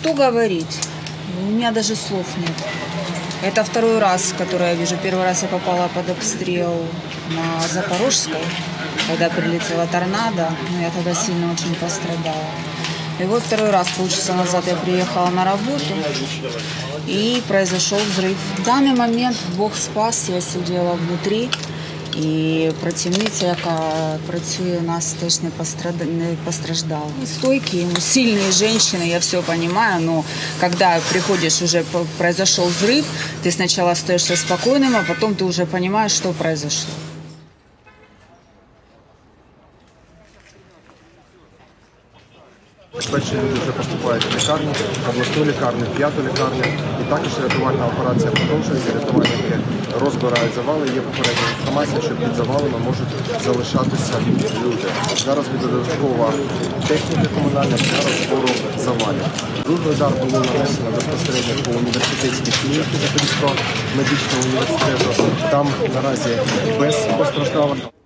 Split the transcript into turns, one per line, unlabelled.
что говорить? У меня даже слов нет. Это второй раз, который я вижу. Первый раз я попала под обстрел на Запорожской, когда прилетела торнадо. Но я тогда сильно очень пострадала. И вот второй раз, полчаса назад я приехала на работу, и произошел взрыв. В данный момент Бог спас, я сидела внутри, і працівниця, яка працює у нас, теж не, пострад... не постраждала. Стойкие, ну, сильные женщины, я все понимаю, но когда приходишь, уже п- произошел взрыв, ты сначала остаешься спокойным, а потом ты уже понимаешь, что произошло.
Перші люди вже поступають в лікарню, обласну лікарню, п'яту лікарню. І також рятувальна операція продовжується. Рятувальники розбирають завали. Є попередня інформація, що під завалами можуть залишатися люди. Зараз буде додаткова техніка комунальна для розбору завалів. Другий удар було нанесено безпосередньо по університетській клініці Запорізького медичного університету. Там наразі без постраждалих.